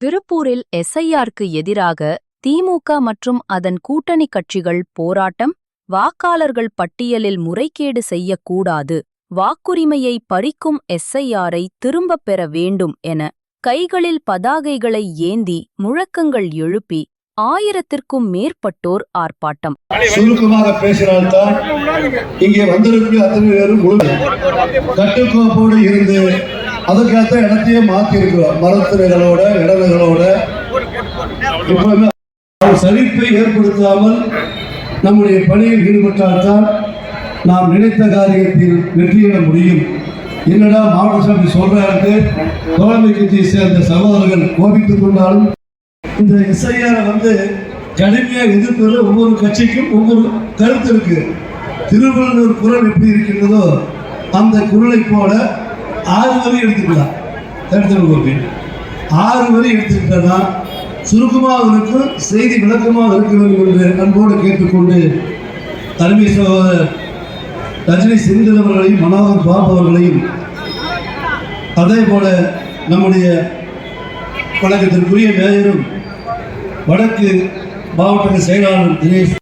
திருப்பூரில் எஸ்ஐஆருக்கு எதிராக திமுக மற்றும் அதன் கூட்டணி கட்சிகள் போராட்டம் வாக்காளர்கள் பட்டியலில் முறைகேடு செய்யக்கூடாது வாக்குரிமையை பறிக்கும் எஸ்ஐஆரை திரும்பப் பெற வேண்டும் என கைகளில் பதாகைகளை ஏந்தி முழக்கங்கள் எழுப்பி ஆயிரத்திற்கும் மேற்பட்டோர் ஆர்ப்பாட்டம். சுருக்கமாக பேசினால்தான் இங்கே வந்திருக்கிற அத்தனை பேரும் கட்டுக்கோப்போடு இருந்து அதுக்கேற்ற இடத்தையே மாத்தி இருக்கிறோம் மரத்தினர்களோட இடங்களோட எப்பவுமே சலிப்பை ஏற்படுத்தாமல் நம்முடைய பணியில் ஈடுபட்டால்தான் நாம் நினைத்த காரியத்தில் வெற்றியிட முடியும். என்னடா மாவட்ட சபை சொல்றாரு தோழமை கட்சியை சேர்ந்த சகோதரர்கள் கோபித்துக் கொண்டாலும் இந்த எஸ்ஐஆரை வந்து கடுமையாக எதிர்ப்பது ஒவ்வொரு கட்சிக்கும் ஒவ்வொரு கருத்து இருக்கு. திருவள்ளுவர் குரல் எப்படி இருக்கின்றதோ அந்த குரலை போல ஆறு வரி எடுத்துக்கலாம் எடுத்துக்கோங்க ஆறு வரி எடுத்துக்கிட்டனா சுருக்கமாக இருக்கும் செய்தி விளக்கமாக இருக்க வேண்டும் என்று அன்போடு கேட்டுக்கொண்டு தலைமை சகோதரர் ரஜினி செந்தில் அவர்களையும் மனோகர் பாபு அவர்களையும் அதே போல நம்முடைய வழக்கத்திற்குரிய மேயரும் வடக்கு மாவட்ட செயலாளர் தினேஷ்